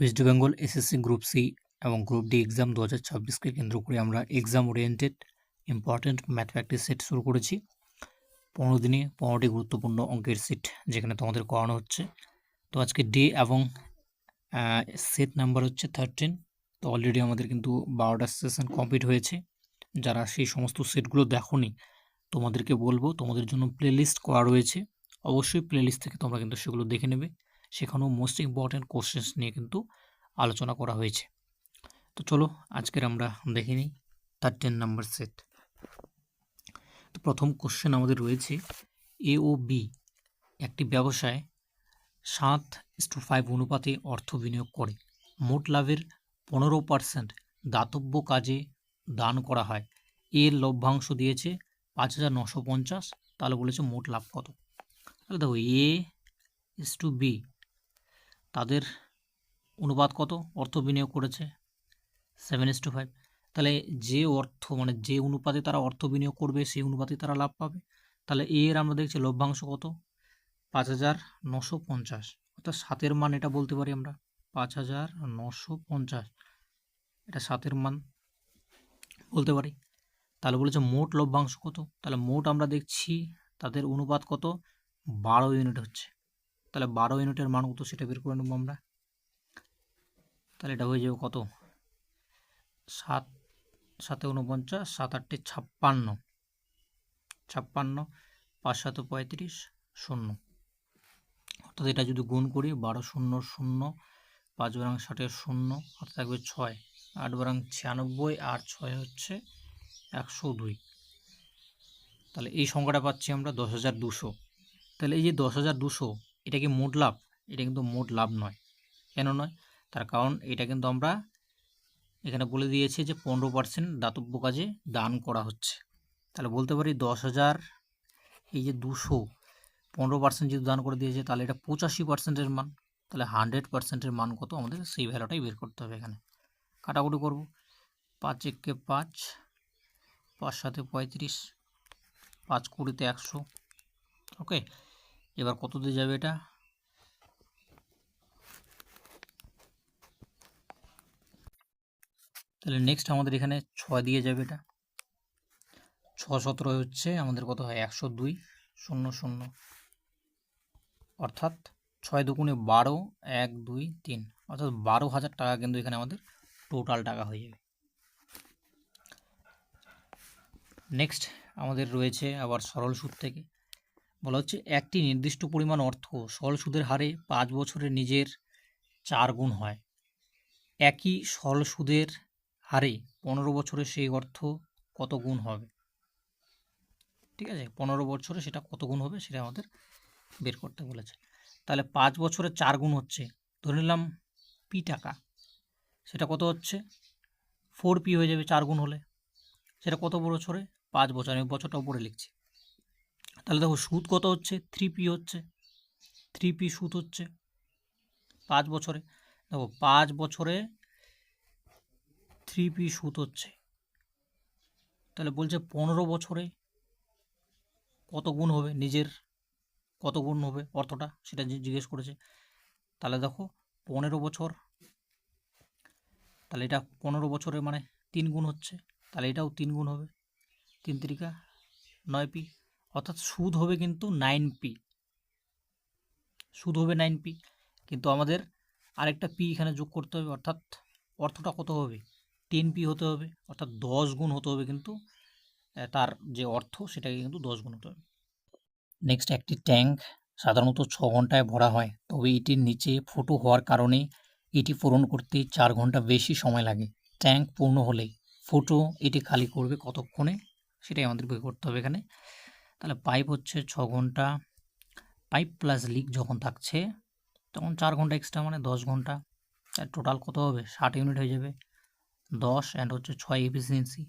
West Bengal SSC group C এবং group D exam দু হাজার ছাব্বিশকে কেন্দ্র করে আমরা exam oriented important math practice set শুরু করেছি। পনেরো দিনে পনেরোটি গুরুত্বপূর্ণ অঙ্কের সেট যেখানে তোমাদের করানো হচ্ছে। তো আজকে ডে এবং সেট নাম্বার হচ্ছে থার্টিন তো অলরেডি আমাদের কিন্তু বারোটা সেশন কমপ্লিট হয়েছে। যারা সেই সমস্ত সেটগুলো দেখোনি, তোমাদেরকে বলব, তোমাদের জন্য প্লেলিস্ট করা রয়েছে। অবশ্যই প্লেলিস্ট থেকে তোমরা কিন্তু সেগুলো দেখে নেবে। সেখানেও মোস্ট ইম্পর্ট্যান্ট কোশ্চেন্স নিয়ে কিন্তু আলোচনা করা হয়েছে। তো চলো, আজকের আমরা দেখে নিই থার্টিন নাম্বার সেট তো প্রথম কোশ্চেন আমাদের রয়েছে এ ও বি একটি ব্যবসায় সাত টু ফাইভ অনুপাতে অর্থ বিনিয়োগ করে। মোট লাভের পনেরো পার্সেন্ট দাতব্য কাজে দান করা হয়। এর লভ্যাংশ দিয়েছে পাঁচ হাজার নশো পঞ্চাশ, তাহলে বলেছে মোট লাভ কত? তাহলে দেখো এ ইস টু বি তাদের অনুপাত কত? অর্থ বিনিয়োগ করেছে সেভেন ইস টু ফাইভ তাহলে যে অর্থ মানে যে অনুপাতে তারা অর্থ বিনিয়োগ করবে, সেই অনুপাতে তারা লাভ পাবে। তাহলে এর আমরা দেখছি লভ্যাংশ কত? পাঁচ হাজার নশো পঞ্চাশ। অর্থাৎ সাতের মান এটা বলতে পারি আমরা। পাঁচ হাজার নশো পঞ্চাশ। এটা সাতের মান বলতে পারি। তাহলে বলেছে মোট লভ্যাংশ কত? তাহলে মোট আমরা দেখছি তাদের অনুপাত কত? বারো ইউনিট হচ্ছে। তাহলে বারো ইউনিটের মান কত সেটা বের করে নেব আমরা? তাহলে এটা হয়ে যাবে কত? সাত, সাতে উনপঞ্চাশ সাত আটটি ছাপ্পান্ন। ছাপ্পান্ন, পাঁচ সাত পঁয়ত্রিশ, শূন্য। অর্থাৎ এটা যদি গুণ করি, বারো শূন্য শূন্য, পাঁচ বারাং ষাটের শূন্য, অর্থাৎ থাকবে ছয়। আট বারাং ছিয়ানব্বই, আর ছয় হচ্ছে একশো দুই। তাহলে এই সংখ্যাটা পাচ্ছি আমরা দশ হাজার দুশো। তাহলে এই যে দশ হাজার দুশো এটা কি মোট লাভ? এটা কিন্তু মোট লাভ নয়। কেন নয়? তার কারণ এটা কিন্তু আমরা এখানে বলে দিয়েছে যে পনেরো পার্সেন্ট দাতব্য কাজে দান করা হচ্ছে। তাহলে বলতে পারি দশ হাজার, এই যে দুশো, পনেরো পার্সেন্ট যদি দান করে দিয়েছে, তাহলে এটা পঁচাশি পার্সেন্টের মান, তাহলে হান্ড্রেড পার্সেন্টের মান কত? আমাদের সেই ভ্যালুটাই বের করতে হবে এখানে। কাটাকুটি করব। পাঁচ এককে পাঁচ পাঁচ সাথে পঁয়ত্রিশ, পাঁচ কুড়িতে একশো ওকে এবার কত দিয়ে যাবে এটা? তাহলে নেক্সট আমাদের এখানে ছয় দিয়ে যাবে এটা। ছ সতেরো হচ্ছে আমাদের কত হয়? একশো দুই, শূন্য শূন্য। অর্থাৎ ছয় দুগুণে বারো, এক, দুই, তিন। অর্থাৎ বারো হাজার টাকা কিন্তু এখানে আমাদের টোটাল টাকা হয়ে যাবে। নেক্সট আমাদের রয়েছে আবার সরল সুদ থেকে। বলা হচ্ছে, একটি নির্দিষ্ট পরিমাণ অর্থ সরল সুদের হারে পাঁচ বছরে নিজের চার গুণ হয়। একই সরল সুদের হারে পনেরো বছরে সেই অর্থ কত গুণ হবে? ঠিক আছে? পনেরো বছরে সেটা কত গুণ হবে সেটা আমাদের বের করতে বলেছে। তাহলে পাঁচ বছরে চার গুণ হচ্ছে, ধরে নিলাম পি টাকা। সেটা কত হচ্ছে? ফোর পি হয়ে যাবে চার গুণ হলে। সেটা কত বছরে? পাঁচ বছর। আমি বছরটা উপরে লিখছি। তাহলে দেখো সুদ কত হচ্ছে? থ্রি পি হচ্ছে। থ্রি পি সুদ হচ্ছে পাঁচ বছরে। দেখো পাঁচ বছরে থ্রি পি সুদ হচ্ছে। তাহলে বলছে পনেরো বছরে কত গুণ হবে? নিজের কত গুণ হবে অর্থটা? সেটা জিজ্ঞেস করেছে। তাহলে দেখো পনেরো বছর, তাহলে এটা পনেরো বছরে মানে তিন গুণ হচ্ছে। তাহলে এটাও তিন গুণ হবে। তিন তিরিকা নয় পি অর্থাৎ সুদ হবে কিন্তু নাইন পি সুদ হবে নাইন পি কিন্তু আমাদের আরেকটা পি এখানে যোগ করতে হবে, অর্থাৎ অর্থটা কত হবে? টেন পি হতে হবে, অর্থাৎ দশ গুণ হতে হবে কিন্তু তার যে অর্থ সেটাকে কিন্তু দশ গুণ হতে হবে। নেক্সট একটি ট্যাঙ্ক সাধারণত ছ ঘন্টায় ভরা হয়, তবে এটির নিচে ফুটো হওয়ার কারণে এটি পূরণ করতে চার ঘণ্টা বেশি সময় লাগে। ট্যাঙ্ক পূর্ণ হলে ফুটো এটি খালি করবে কতক্ষণে? সেটাই আমাদের বের করতে হবে এখানে। তাহলে পাইপ হচ্ছে ছ ঘণ্টা। পাইপ প্লাস লিক যখন থাকছে, তখন চার ঘণ্টা এক্সট্রা মানে দশ ঘণ্টা। টোটাল কত হবে? ষাট ইউনিট হয়ে যাবে। দশ অ্যান্ড হচ্ছে ছয় এফিসিয়েন্সি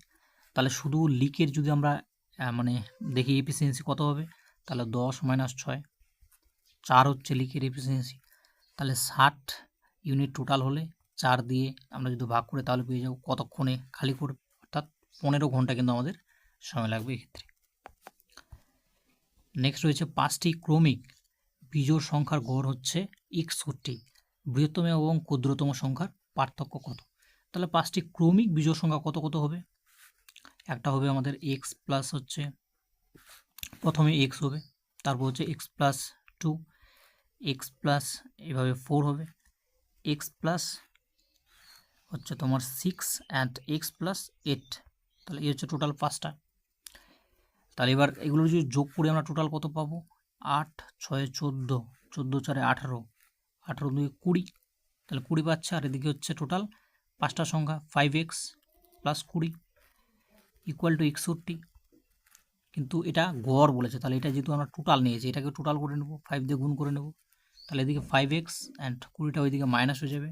তাহলে শুধু লিকের যদি আমরা মানে দেখি এফিসিয়েন্সি কত হবে? তাহলে দশ মাইনাস ছয়। চার হচ্ছে লিকের এফিসিয়েন্সি তাহলে ষাট ইউনিট টোটাল হলে চার দিয়ে আমরা যদি ভাগ করে তাহলে পেয়ে যাব কতক্ষণে খালি করবে অর্থাৎ পনেরো ঘণ্টা কিন্তু আমাদের সময় লাগবে এক্ষেত্রে। নেক্সট রয়েছে পাঁচটি ক্রমিক। বিজোড় সংখ্যার গড় হচ্ছে একষট্টি। বৃহত্তম এবং ক্ষুদ্রতম সংখ্যার পার্থক্য কত? তাহলে পাঁচটি ক্রমিক বিজোড় সংখ্যা কত কত হবে? একটা হবে আমাদের এক্স প্লাস হচ্ছে, প্রথমে এক্স হবে, তারপর হচ্ছে X plus two X plus এভাবে ফোর হবে। এক্স প্লাস হচ্ছে তোমার six and X plus eight তাহলে এই হচ্ছে টোটাল পাঁচটা। তাহলে এবার এগুলো যদি যোগ করে আমরা টোটাল কত পাবো? আট, ছয়, চোদ্দ। চোদ্দ চারে আঠারো। আঠারো দুই কুড়ি। তাহলে কুড়ি পাচ্ছে আর এদিকে হচ্ছে টোটাল পাঁচটা সংখ্যা ফাইভ এক্স প্লাস কুড়ি ইকুয়াল টু একষট্টি। কিন্তু এটা গড় বলেছে। তাহলে এটা যেহেতু আমরা টোটাল নিয়েছি, এটাকে টোটাল করে নেব ফাইভ দিয়ে গুণ করে নেব। তাহলে এদিকে ফাইভ এক্স অ্যান্ড কুড়িটা ওইদিকে মাইনাস হয়ে যাবে।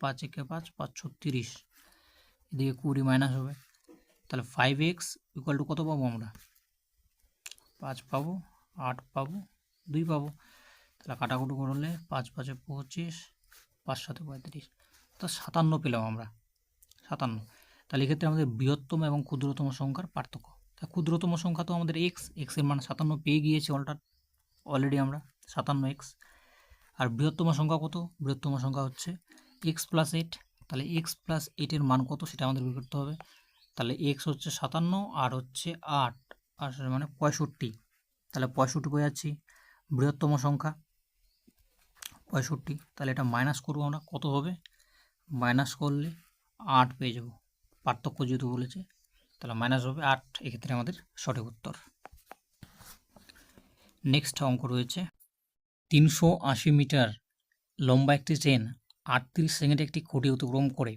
পাঁচ একে পাঁচ পাঁচ ছত্রিশ। এদিকে কুড়ি মাইনাস হবে। তাহলে ফাইভ এক্স ইকুয়াল টু কত পাবো আমরা? পাঁচ পাবো, আট পাবো, দুই পাবো। তাহলে কাটাকুটি করলে পাঁচ পাঁচে পঁচিশ, পাঁচ সাথে পঁয়ত্রিশ। তা সাতান্ন পেলাম আমরা, সাতান্ন। তাহলে এক্ষেত্রে আমাদের বৃহত্তম এবং ক্ষুদ্রতম সংখ্যার পার্থক্য। তা ক্ষুদ্রতম সংখ্যা তো আমাদের এক্স এক্সের মান সাতান্ন পেয়ে গিয়েছি অলটা অলরেডি আমরা, সাতান্ন এক্স আর বৃহত্তম সংখ্যা কত? বৃহত্তম সংখ্যা হচ্ছে এক্স প্লাস এইট তাহলে এক্স প্লাস এইটের মান কত? সেটা আমাদের বের করতে হবে। তাহলে এক্স হচ্ছে সাতান্ন, আর হচ্ছে আট। আর মানে পঁয়ষট্টি। তাহলে পঁয়ষট্টি পেয়ে যাচ্ছি বৃহত্তম সংখ্যা। পঁয়ষট্টি, তাহলে এটা মাইনাস করব আমরা। কত হবে? মাইনাস করলে আট পেয়ে যাব। পার্থক্য যেহেতু বলেছে, তাহলে মাইনাস হবে আট। এক্ষেত্রে আমাদের সঠিক উত্তর। নেক্সট অঙ্ক রয়েছে। তিনশো আশি মিটার লম্বা একটি ট্রেন আটত্রিশ সেকেন্ডে একটি খুঁটি অতিক্রম করে।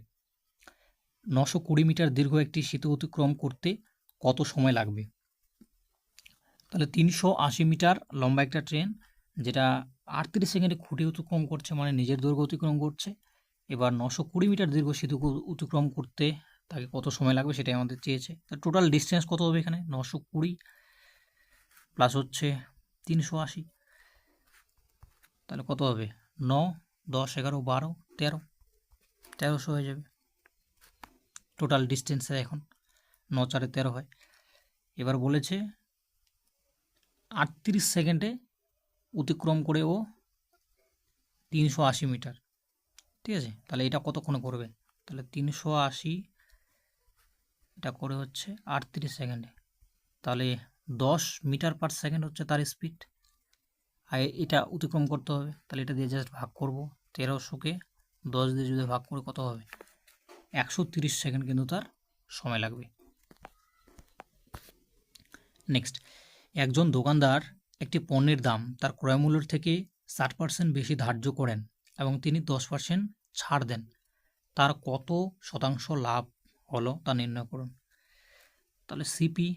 নশো কুড়ি মিটার দীর্ঘ একটি সেতু অতিক্রম করতে কত সময় লাগবে? তাহলে তিনশো আশি মিটার লম্বা একটা ট্রেন, যেটা আটত্রিশ সেকেন্ডে খুঁটি অতিক্রম করছে মানে নিজের দৈর্ঘ্য অতিক্রম করছে। এবার নশো কুড়ি মিটার দীর্ঘ সেতু অতিক্রম করতে তাকে কত সময় লাগবে সেটাই আমাদের চেয়েছে। টোটাল ডিস্টেন্স কত হবে এখানে? নশো কুড়ি প্লাস হচ্ছে তিনশো আশি। তাহলে কত হবে? ন দশ, এগারো, বারো, তেরো। তেরোশো হয়ে যাবে। টোটাল ডিস্টেন্সে এখন ন চারে তেরো হয়। এবার বলেছে আটত্রিশ সেকেন্ডে অতিক্রম করে ও তিনশো আশি মিটার। ঠিক আছে? তাহলে এটা কতক্ষণে করবে? তাহলে তিনশো আশি এটা করে হচ্ছে আটত্রিশ সেকেন্ডে। তাহলে দশ মিটার পার সেকেন্ড হচ্ছে তার স্পিড আর এটা অতিক্রম করতে হবে। তাহলে এটা দিয়ে জাস্ট ভাগ করব। তেরোশোকে দশ দিয়ে যদি ভাগ করে কত হবে? একশো তিরিশ সেকেন্ড কিন্তু তার সময় লাগবে। নেক্সট একজন দোকানদার একটি পণ্যের দাম তার ক্রয়মূল্যের থেকে ষাট পার্সেন্ট বেশি ধার্য করেন এবং তিনি দশ পার্সেন্ট ছাড় দেন। তার কত শতাংশ লাভ হলো তা নির্ণয় করুন। তাহলে CP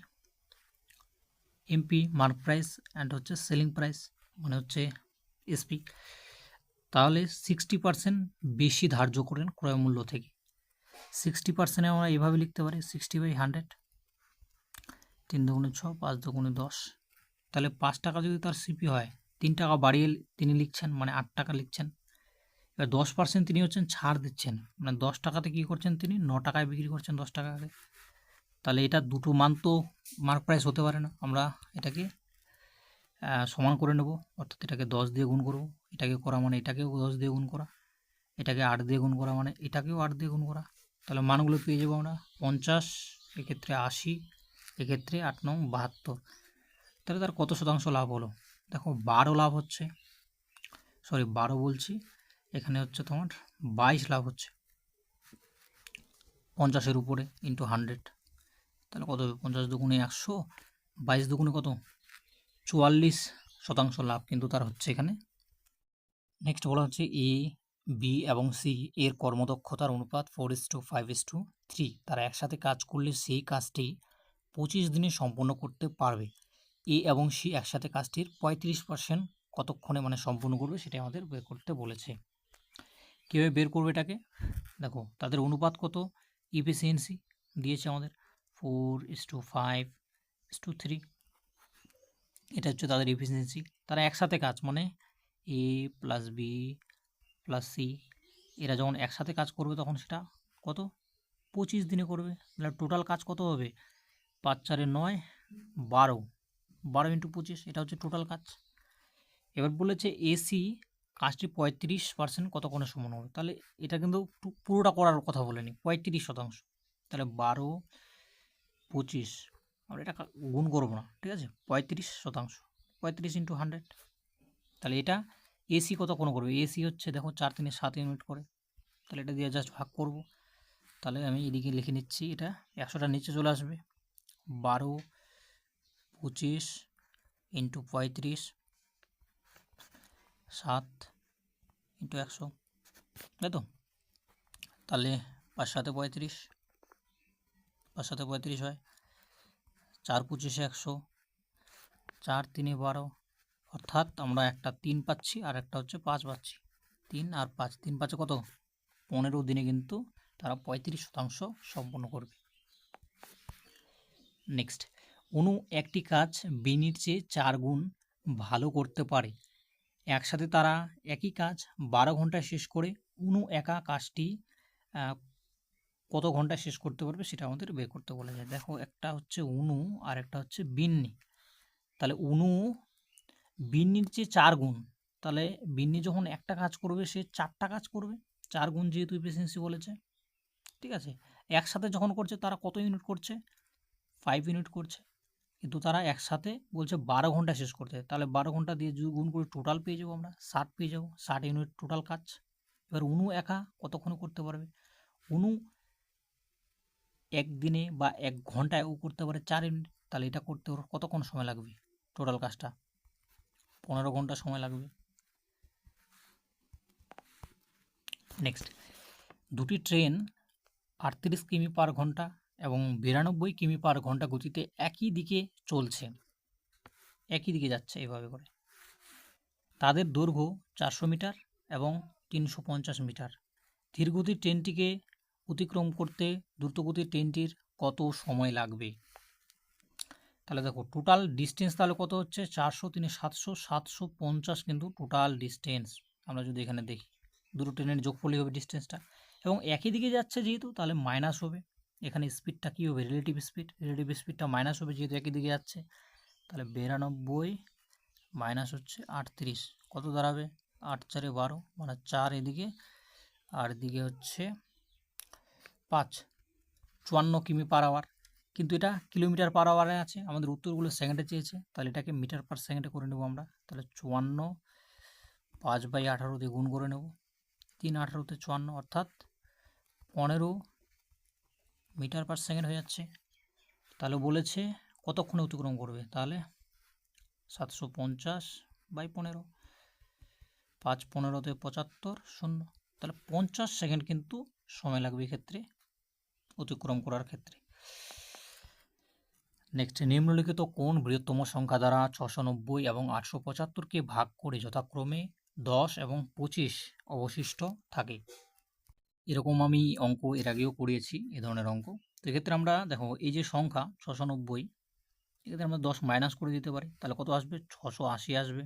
MP mark price and হচ্ছে সেলিং প্রাইস মানে হচ্ছে এসপি তাহলে সিক্সটি পার্সেন্ট বেশি ধার্য করেন ক্রয়মূল্য থেকে। সিক্সটি পার্সেন্টে আমরা এভাবে লিখতে পারি সিক্সটি বাই হান্ড্রেড তিন দুগুণে ছ, পাঁচ দুগুণে দশ। তাহলে পাঁচ টাকা যদি তার সিপি হয়, তিন টাকা বাড়িয়ে তিনি লিখছেন মানে আট টাকা লিখছেন। এবার দশ পার্সেন্ট তিনি হচ্ছেন ছাড় দিচ্ছেন। মানে দশ টাকাতে কী করছেন তিনি? ন টাকায় বিক্রি করছেন দশ টাকাকে। তাহলে এটা দুটো মান তো মার্ক প্রাইস হতে পারে না। আমরা এটাকে সমান করে নেব। অর্থাৎ এটাকে দশ দিয়ে গুণ করব। এটাকে করা মানে এটাকেও দশ দিয়ে গুণ করা। এটাকে আট দিয়ে গুণ করা মানে এটাকেও আট দিয়ে গুণ করা। তাহলে মানগুলো পেয়ে যাব আমরা পঞ্চাশ, এক্ষেত্রে আশি। এক্ষেত্রে আট নং বাহাত্তর। তাহলে তার কত শতাংশ লাভ হলো? দেখো, বারো লাভ হচ্ছে। সরি বারো বলছি। এখানে হচ্ছে তোমার বাইশ লাভ হচ্ছে। পঞ্চাশের উপরে ইন্টু হান্ড্রেড তাহলে কত? পঞ্চাশ দুগুণে একশো। বাইশ দুগুণে কত? চুয়াল্লিশ শতাংশ লাভ কিন্তু তার হচ্ছে এখানে। নেক্সট বলা হচ্ছে এ বি এবং সি এর কর্মদক্ষতার অনুপাত four is to five is to three তারা একসাথে কাজ করলে সেই কাজটি পঁচিশ দিনে সম্পন্ন করতে পারবে। এ এবং সি একসাথে কাজটির পঁয়ত্রিশ পার্সেন্ট কতক্ষণে মানে সম্পূর্ণ করবে সেটা আমাদের বের করতে বলেছে। কীভাবে বের করবে এটাকে? দেখো, তাদের অনুপাত কত? ইফিসিয়েন্সি দিয়েছে আমাদের four is to five is to three এটা হচ্ছে তাদের ইফিসিয়েন্সি তারা একসাথে কাজ মানে A plus B plus C এরা যখন একসাথে কাজ করবে তখন সেটা কত? পঁচিশ দিনে করবে। তাহলে টোটাল কাজ কত হবে? পাঁচ চারে নয়, বারো। বারো ইন্টু পঁচিশ, এটা হচ্ছে টোটাল কাজ। এবার বলেছে এসি কাজটি পঁয়ত্রিশ পার্সেন্ট কত কোণে সমান হবে? তাহলে এটা কিন্তু পুরোটা করার কথা বলেনি পঁয়ত্রিশ শতাংশ। তাহলে বারো, পঁচিশ, আমরা এটা গুণ করব না, ঠিক আছে? পঁয়ত্রিশ শতাংশ, পঁয়ত্রিশ ইন্টু হান্ড্রেড। তাহলে এটা এসি কত কোণ করবে? এসি হচ্ছে দেখো চার তিনে সাত ইউনিট করে। তাহলে এটা দিয়ে জাস্ট ভাগ করব। তাহলে আমি এদিকে লিখে নিচ্ছি, এটা একশোটা নিচে চলে আসবে। বারো, পঁচিশ, ইন্টু পঁয়ত্রিশ, সাত, ইন্টু একশো, তাই তো? তাহলে পাঁচ সাথে পঁয়ত্রিশ পাঁচ সাথে পঁয়ত্রিশ হয়। চার পঁচিশে একশো, চার তিনে বারো, অর্থাৎ আমরা একটা তিন পাচ্ছি আর একটা হচ্ছে পাঁচ পাচ্ছি। তিন আর পাঁচ, তিন পাঁচে কত? পনেরো দিনে কিন্তু তারা পঁয়ত্রিশ শতাংশ সম্পন্ন করবে। নেক্সট অনু একটি কাজ বিনির চেয়ে চার গুণ ভালো করতে পারে। একসাথে তারা একই কাজ বারো ঘন্টায় শেষ করে অনু একা কাজটি কত ঘন্টায় শেষ করতে পারবে সেটা আমাদের বের করতে বলা যায়। দেখো, একটা হচ্ছে অনু আর একটা হচ্ছে বিন্নি। তাহলে অনু বিন্নির চেয়ে চার গুণ। তাহলে বিন্নি যখন একটা কাজ করবে, সে চারটা কাজ করবে। চার গুণ যেহেতু এফিসিয়েন্সি বলেছে, ঠিক আছে? একসাথে যখন করছে, তারা কত ইউনিট করছে? ফাইভ ইউনিট করছে। কিন্তু তারা একসাথে বলছে বারো ঘণ্টা শেষ করতে। তাহলে বারো ঘণ্টা দিয়ে যদি গুণ করে টোটাল পেয়ে যাব আমরা, ষাট পেয়ে যাব, ষাট ইউনিট টোটাল কাজ। এবার উনু একা কতক্ষণে করতে পারবে? উনু একদিনে বা এক ঘন্টায় ও করতে পারে চার ইউনিট তাহলে এটা করতে ওর কতক্ষণ সময় লাগবে টোটাল কাজটা? পনেরো ঘণ্টা সময় লাগবে। নেক্সট দুটি ট্রেন আটত্রিশ কিমি পার ঘণ্টা এবং বিরানব্বই কিমি পার ঘণ্টা গতিতে একই দিকে চলছে। একই দিকে যাচ্ছে এভাবে করে। তাদের দৈর্ঘ্য চারশো মিটার এবং তিনশো পঞ্চাশ মিটার। ধীরগতির ট্রেনটিকে অতিক্রম করতে দ্রুতগতির ট্রেনটির কত সময় লাগবে? তাহলে দেখো টোটাল ডিস্টেন্স তাহলে কত হচ্ছে? চারশো তিনে সাতশো সাতশো পঞ্চাশ কিন্তু টোটাল ডিস্টেন্স আমরা যদি এখানে দেখি, দুটো ট্রেনের যোগফলই হবে ডিস্টেন্সটা এবং একই দিকে যাচ্ছে যেহেতু, তাহলে মাইনাস হবে। এখানে স্পিডটা কী হবে? রিলেটিভ স্পিড রিলেটিভ স্পিডটা মাইনাস হবে যেহেতু একই দিকে যাচ্ছে। তাহলে বিরানব্বই মাইনাস হচ্ছে আটত্রিশ। কত দাঁড়াবে? আট চারে বারো মানে চার এদিকে, আর এদিকে হচ্ছে পাঁচ। চুয়ান্ন কিমি পার আওয়ার কিন্তু এটা কিলোমিটার পার আওয়ারে আছে। আমাদের উত্তরগুলো সেকেন্ডে চেয়েছে। তাহলে এটাকে মিটার পার সেকেন্ডে করে নেব আমরা। তাহলে চুয়ান্ন পাঁচ বাই আঠারো দিয়ে গুণ করে নেব। তিন আঠারোতে চুয়ান্ন, অর্থাৎ পনেরো মিটার পার সেকেন্ড হয়ে যাচ্ছে। তাহলে বলেছে, কতক্ষণে অতিক্রম করবে? তাহলে সাতশো পঞ্চাশ বাই পনেরো। পাঁচ পনেরোতে পঁচাত্তর, শূন্য। তাহলে পঞ্চাশ সেকেন্ড কিন্তু সময় লাগবে এক্ষেত্রে অতিক্রম করার ক্ষেত্রে। নেক্সট নিম্নলিখিত কোন বৃহত্তম সংখ্যা দ্বারা ছশো নব্বই এবং আটশো পঁচাত্তরকে ভাগ করে যথাক্রমে দশ এবং পঁচিশ অবশিষ্ট থাকে। এরকম আমি অঙ্ক এর আগেও করিয়েছি, এ ধরনের অঙ্ক। তো এক্ষেত্রে আমরা দেখো, এই যে সংখ্যা ছশো নব্বই এক্ষেত্রে আমরা দশ মাইনাস করে দিতে পারি, তাহলে কত আসবে? ছশো আশি আসবে।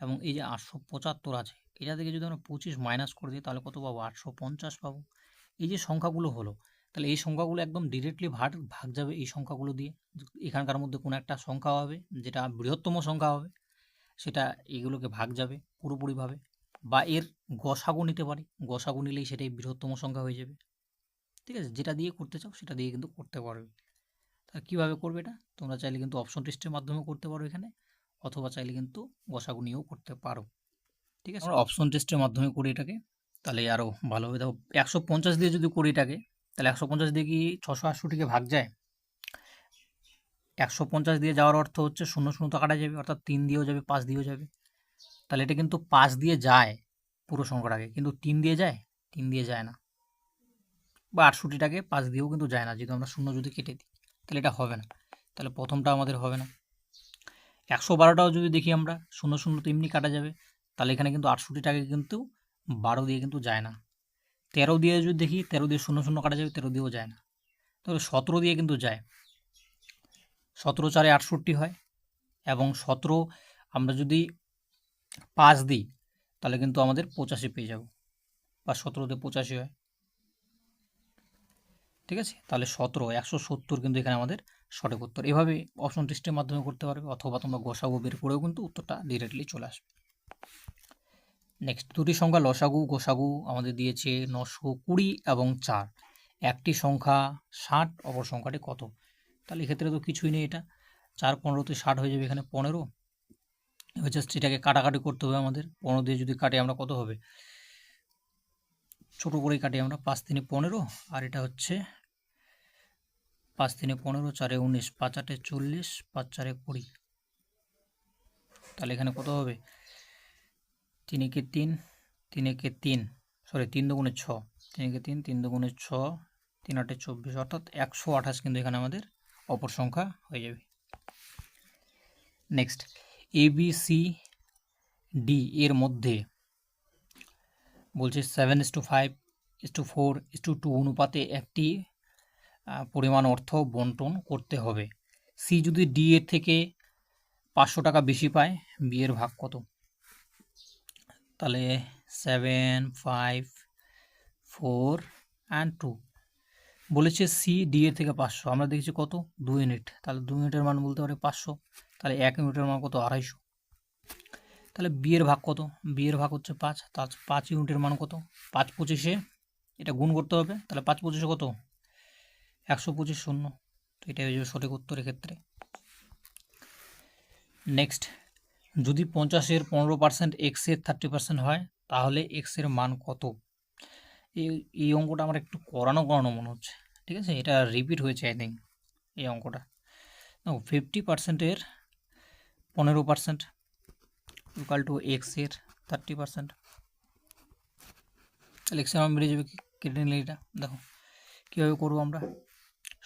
এবং এই যে আটশো পঁচাত্তর আছে, এটা থেকে যদি আমরা পঁচিশ মাইনাস করে দিই, তাহলে কত পাবো? আটশো পঞ্চাশ পাবো। এই যে সংখ্যাগুলো হলো, তাহলে এই সংখ্যাগুলো একদম ডিরেক্টলি ভাগ ভাগ যাবে এই সংখ্যাগুলো দিয়ে। এখানকার মধ্যে কোনো একটা সংখ্যা হবে, যেটা বৃহত্তম সংখ্যা হবে, সেটা এগুলোকে ভাগ যাবে পুরোপুরিভাবে। বা এর গসাগু নিতে পারি। গসাগু নিলেই সেটাই বৃহত্তম সংখ্যা হয়ে যাবে। ঠিক আছে? যেটা দিয়ে করতে চাও সেটা দিয়ে কিন্তু করতে পারবে। তা কীভাবে করবে এটা? তোমরা চাইলে কিন্তু অপশন টেস্টের মাধ্যমে করতে পারো এখানে, অথবা চাইলে কিন্তু গসাগু নিয়েও করতে পারো। ঠিক আছে? অপশন টেস্টের মাধ্যমে করি এটাকে। তাহলে আরও ভালোভাবে দেখো, একশো পঞ্চাশ দিয়ে যদি করি এটাকে, তাহলে একশো পঞ্চাশ দিয়ে কি ছশো আটষট্টিকে ভাগ যায়? একশো পঞ্চাশ দিয়ে যাওয়ার অর্থ হচ্ছে শূন্য শূন্য তো কাটা যাবে, অর্থাৎ তিন দিয়েও যাবে, পাঁচ দিয়েও যাবে। তাহলে এটা কিন্তু পাঁচ দিয়ে যায় পুরো সংখ্যাটাকে। কিন্তু তিন দিয়ে যায়? তিন দিয়ে যায় না। বা আটষট্টিটাকে পাঁচ দিয়েও কিন্তু যায় না, যেহেতু আমরা শূন্য যদি কেটে দিই, তাহলে এটা হবে না। তাহলে প্রথমটা আমাদের হবে না। একশো বারোটাও যদি দেখি আমরা, শূন্য শূন্য তো এমনি কাটা যাবে, তাহলে এখানে কিন্তু আটষট্টিটাকে কিন্তু বারো দিয়ে কিন্তু যায় না। তেরো দিয়ে যদি দেখি, তেরো দিয়ে শূন্য শূন্য কাটা যাবে, তেরো দিয়েও যায় না। তবে সতেরো দিয়ে কিন্তু যায়। সতেরো চারে আটষট্টি হয় এবং সতেরো আমরা যদি পাঁচ দিই, তাহলে কিন্তু আমাদের পঁচাশি পেয়ে যাব। বা সতেরোতে পঁচাশি হয়। ঠিক আছে? তাহলে সতেরো, একশো সত্তর কিন্তু এখানে আমাদের সঠিক উত্তর। এভাবে অপশন টেস্টের মাধ্যমে করতে পারবে, অথবা তোমরা গোসাগো বের করেও কিন্তু উত্তরটা ডিরেক্টলি চলে আসবে। নেক্সট দুটি সংখ্যা লসাগু, গোসাগু আমাদের দিয়েছে নশো কুড়ি এবং চার। একটি সংখ্যা ষাট, অপর সংখ্যাটি কত? তাহলে এক্ষেত্রে তো কিছুই নেই এটা। চার পনেরোতে ষাট হয়ে যাবে এখানে পনেরো। এবার জাস্ট এটাকে কাটাকাটি করতে হবে আমাদের। পনেরো দিয়ে যদি কাটি আমরা কত হবে? ছোটো করেই কাটি আমরা পাঁচ তিনে পনেরো, আর এটা হচ্ছে পাঁচ তিনে পনেরো, চারে উনিশ, পাঁচ আটে চল্লিশ, পাঁচ চারে কুড়ি। তাহলে এখানে কত হবে? তিন একে তিন তিন একে তিন সরি তিন দুগুণে ছ। তিন একে তিন তিন দুগুণে ছ, তিন আটে চব্বিশ, অর্থাৎ একশো আঠাশ কিন্তু এখানে আমাদের অপর সংখ্যা হয়ে যাবে। Next A B C D এর মধ্যে বলছে seven is to five is to four is to two অনুপাতে একটি পরিমাণ অর্থ বন্টন করতে হবে। সি যদি ডি এর থেকে পাঁচশো টাকা বেশি পায় বি এর ভাগ কত? তাহলে seven five four and two বলেছে সি ডি এর থেকে পাঁচশো। আমরা দেখেছি কত? দু ইউনিট। তাহলে দু ইউনিটের মান বলতে পারি পাঁচশো। তাহলে এক ইউনিটের মান কত? আড়াইশো। তাহলে বি এর ভাগ কত? বি এর ভাগ হচ্ছে পাঁচ। তার পাঁচ ইউনিটের মান কত? পাঁচ পঁচিশে। এটা গুণ করতে হবে। তাহলে পাঁচ পঁচিশে কত? একশো পঁচিশ শূন্য। তো এটা হয়ে যাবে সঠিক উত্তর এক্ষেত্রে। নেক্সট যদি পঞ্চাশের পনেরো পার্সেন্ট এক্সের থার্টি পার্সেন্ট হয়, তাহলে এক্সের মান কত? এই এই অঙ্কটা আমার একটু করানো করানো মনে হচ্ছে। ঠিক আছে? এটা রিপিট হয়েছে আই থিঙ্ক এই অঙ্কটা। ফিফটি পার্সেন্টের পনেরো পার্সেন্ট ইকাল টু এক্সের থার্টি পার্সেন্ট তাহলে বেড়ে যাবে কেটে নিলে এটা। দেখো, কীভাবে করব আমরা?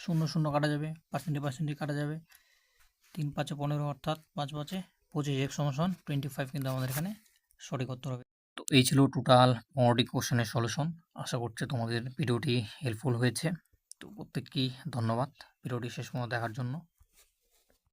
শূন্য শূন্য কাটা যাবে পার্সেন্টে পার্সেন্টে কাটা যাবে। তিন পাঁচে পনেরো, অর্থাৎ পাঁচ পাঁচে পঁচিশ এক সমান টোয়েন্টি ফাইভ কিন্তু আমাদের এখানে সঠিক উত্তর হবে। তো এই ছিল টোটাল পনেরোটি কোশ্চেনের সলিউশন আশা করছি তোমাদের ভিডিওটি হেল্পফুল হয়েছে। তো প্রত্যেককেই ধন্যবাদ। ভিডিওটি শেষ পর্যন্ত দেখার জন্য।